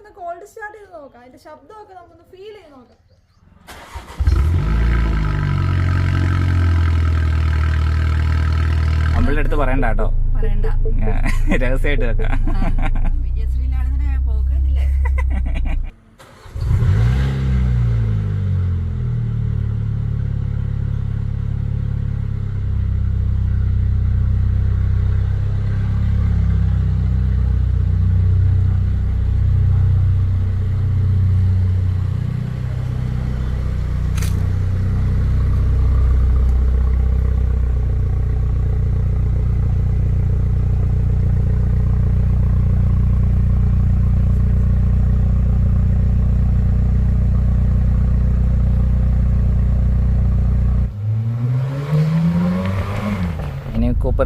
ഒന്ന് called start ചെയ്ത് നോക്കാം. അതിന്റെ ശബ്ദമൊക്കെ നമുക്കൊന്ന് ഫീൽ ചെയ്ത് നോക്കാം. അമ്പിളിയുടെ അടുത്ത് പറയണ്ട കേട്ടോ. പറയണ്ട. രഹസ്യമായിട്ട് വെക്കാം.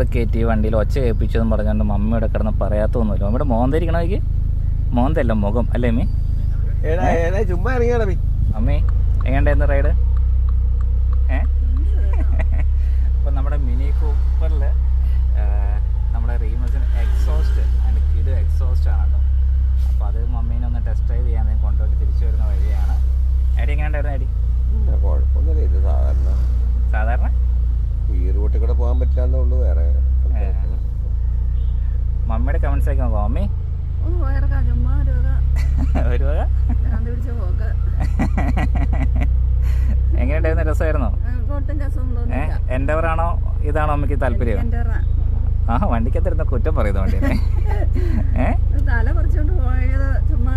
കയറ്റി വണ്ടിയിൽ ഒച്ച കേൾപ്പിച്ചതെന്ന് പറഞ്ഞുകൊണ്ട് മമ്മിയുടെ കിടന്ന് പറയാത്തൊന്നുമില്ല മമ്മിയുടെ മോന്തിരിക്കണമെങ്കിൽ മോന്തല്ല മുഖം. അല്ലേ മീ ഏടാ ഏടാ ചുമ്മാ ഇറങ്ങിയാടാ മീ? അമ്മേ എങ്ങനെയായിരുന്നു റൈഡ് ഏ? അപ്പം നമ്മുടെ മിനി കൂപ്പറിൽ നമ്മുടെ റീമസിന് എക്സോസ്റ്റ് അതിന്റെ കിഡ് എക്സോസ്റ്റ് ആണ് കേട്ടോ അപ്പോൾ അത് മമ്മീനെ ഒന്ന് ടെസ്റ്റ് ഡ്രൈവ് ചെയ്യാൻ വേണ്ടി കൊണ്ടുപോയിട്ട് തിരിച്ചു വരുന്ന വഴിയാണ് ഐഡി എങ്ങനെ ഉണ്ടായിരുന്നു ഐഡി ഇല്ല, കുഴപ്പമൊന്നുമില്ല ഇത് സാധാരണ സാധാരണ ഈ റൂട്ടിൽ കൂടെ പോകാൻ പറ്റില്ലാന്നേ ഉള്ളൂ വേറെ ഏ. മമ്മിയുടെ കമൻസ് ഒക്കെ നോക്കാം മമ്മി. ഒരു വക എങ്ങനെയുണ്ടായിരുന്നു? രസമായിരുന്നോ? ഒട്ടും രസം ഏ തോന്നില്ല എന്റെവറാണോ ഇതാണോ അമ്മയ്ക്ക് താല്പര്യം? ആ വണ്ടിക്കത്തിരുന്ന കുറ്റം പറയുന്നു വണ്ടിനെ ചുമ്മാ.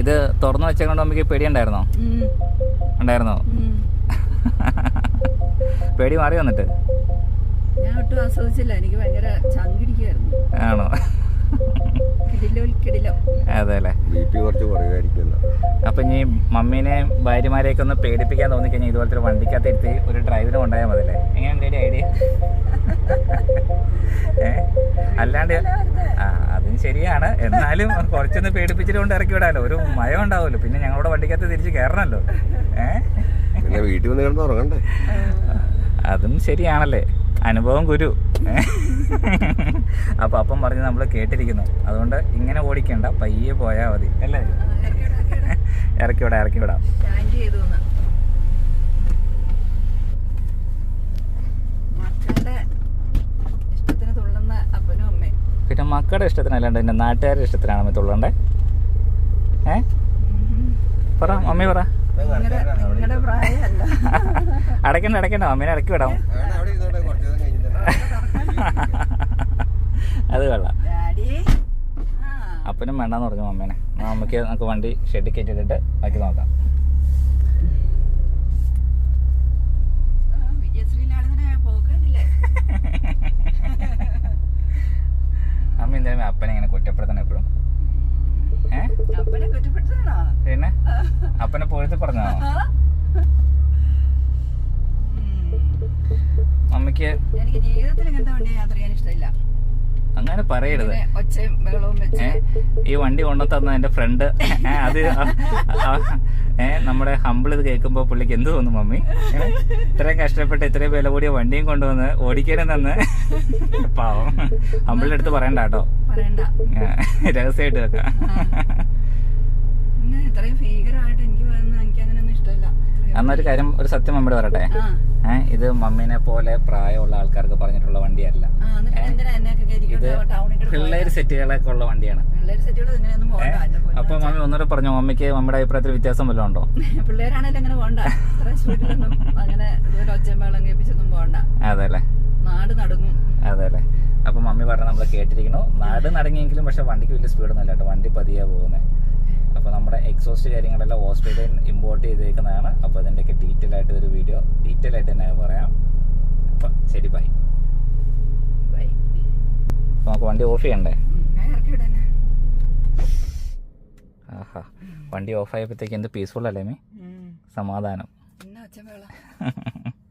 ഇത് തുറന്നു വെച്ചുകൊണ്ട് അമ്മയ്ക്ക് പേടിയുണ്ടായിരുന്നോ? ഉണ്ടായിരുന്നോ. പേടി മാറി വന്നിട്ട്. ഞാൻ ഒട്ടും ആസ്വദിച്ചില്ല. എനിക്ക് ഭയങ്കര ചങ്കിടിക്കുമായിരുന്നു ആണോ? അപ്പം ഇനി മമ്മീനെ ഭാര്യമാരെയൊക്കെ ഒന്ന് പേടിപ്പിക്കാൻ തോന്നിക്കഴിഞ്ഞാൽ ഇതുപോലത്തെ ഒരു വണ്ടിക്കകത്ത് എടുത്ത് ഒരു ഡ്രൈവിന് കൊണ്ടുപോയാൽ മതില്ലേ എങ്ങനെയുണ്ട് ഒരു ഐഡിയ? ഏ? അല്ലാണ്ട് ആ അതും ശരിയാണ്. എന്നാലും കുറച്ചൊന്ന് പേടിപ്പിച്ചിട്ട് കൊണ്ട് ഇറക്കി വിടാലോ. ഒരു മയം ഉണ്ടാവുമല്ലോ. പിന്നെ ഞങ്ങളുടെ വണ്ടിക്കകത്ത് തിരിച്ച് കയറണമല്ലോ ഏ? പിന്നെ വീട്ടിൽ വന്ന് കിടന്ന് ഉറങ്ങണ്ടേ? അതും ശരിയാണല്ലേ. അനുഭവം ഗുരു അപ്പോൾ അപ്പം പറഞ്ഞ് നമ്മൾ കേട്ടിരിക്കുന്നു. അതുകൊണ്ട് ഇങ്ങനെ ഓടിക്കണ്ട പയ്യെ പോയാൽ മതി. അല്ലേ? ഇറക്കി വിടാം ഇറക്കി വിടാം. പിന്നെ മക്കളുടെ ഇഷ്ടത്തിനല്ലാണ്ട് പിന്നെ നാട്ടുകാരുടെ ഇഷ്ടത്തിനാണ് അമ്മ തുള്ളണ്ടേ ഏ? പറ മമ്മി പറ. അടയ്ക്കണ്ട അടയ്ക്കണ്ട. മമ്മീനെ ഇറക്കി വിടാം. അത് കൊള്ളാം. അപ്പനും വേണ്ടെന്ന് പറഞ്ഞു അമ്മേനെ അമ്മയ്ക്ക് നമുക്ക് നമുക്ക് വണ്ടി ഷെഡിൽ കയറ്റിട്ടിട്ട് ബാക്കി നോക്കാം. അമ്മ എന്തായാലും അപ്പനെ ഇങ്ങനെ കുറ്റപ്പെടുത്തണം എപ്പോഴും. ഏ? അപ്പനെ കുറ്റപ്പെടുത്തണോ? പിന്നെ? അപ്പനെ പോയിട്ട് പറഞ്ഞോ എനിക്ക് ജീവിതത്തിൽ ഇങ്ങനത്തെ വണ്ടി യാത്ര ചെയ്യാൻ ഇഷ്ടമില്ല. അങ്ങനെ പറയരുത്. ഈ വണ്ടി കൊണ്ടു തന്ന എന്റെ ഫ്രണ്ട് അത് ഏ നമ്മുടെ ഹമ്പിൾ ഇത് കേൾക്കുമ്പോ പുള്ളിക്ക് എന്ത് തോന്നും മമ്മി? ഇത്രയും കഷ്ടപ്പെട്ട് ഇത്രയും വില കൂടിയ വണ്ടിയും കൊണ്ടുവന്ന് ഓടിക്കാനും തന്ന് പാവം. ഹമ്പിളിന്റെ അടുത്ത് പറയണ്ട കേട്ടോ. രഹസ്യമായിട്ട് വെക്കാം പിന്നെ ഇത്രയും ഭീകരമായിട്ട് എനിക്ക് വന്ന് എനിക്ക് അങ്ങനെയൊന്നും ഇഷ്ടമില്ല അന്നൊരു കാര്യം ഒരു സത്യം മമ്മിയുടെ പറയട്ടെ. ഇത് മമ്മീനെ പോലെ പ്രായമുള്ള ആൾക്കാർക്ക് പറഞ്ഞിട്ടുള്ള വണ്ടിയല്ല. പിള്ളേര് ഇത് പിള്ളേർ സെറ്റുകളൊക്കെ ഉള്ള വണ്ടിയാണ്. അപ്പൊ മമ്മി ഒന്നുകൂടെ പറഞ്ഞു മമ്മിക്ക് മമ്മിയുടെ അഭിപ്രായത്തിൽ വ്യത്യാസം വല്ലതും ഉണ്ടോ? അങ്ങനെ സ്പീഡിലൊന്നും അങ്ങനെ കേൾപ്പിച്ചൊന്നും അതെ അല്ലേ നാട് നടുങ്ങും. അതെ അല്ലേ അപ്പൊ മമ്മി പറഞ്ഞ നമ്മൾ കേട്ടിരിക്കണു നാട് നടങ്ങിയെങ്കിലും പക്ഷെ വണ്ടിക്ക് വലിയ സ്പീഡൊന്നും ഇല്ല കേട്ടോ. വണ്ടി പതിയാ പോകുന്നത് അപ്പൊ നമ്മുടെ എക്സോസ്റ്റ് കാര്യങ്ങളെല്ലാം ഓസ്ട്രേലിയൻ ഇമ്പോർട്ട് ചെയ്തേക്കുന്നതാണ്. അപ്പോൾ അതിന്റെയൊക്കെ ഡീറ്റെയിൽ ആയിട്ട് ഒരു വീഡിയോ ഡീറ്റെയിൽ ആയിട്ട് തന്നെ പറയാം. അപ്പം ശരി ബൈ ബൈ നമുക്ക് വണ്ടി ഓഫ് ചെയ്യണ്ടേ? ആഹാ. വണ്ടി ഓഫ് ആയപ്പോഴത്തേക്ക് എന്ത് പീസ്ഫുൾ അല്ലേ മീ സമാധാനം.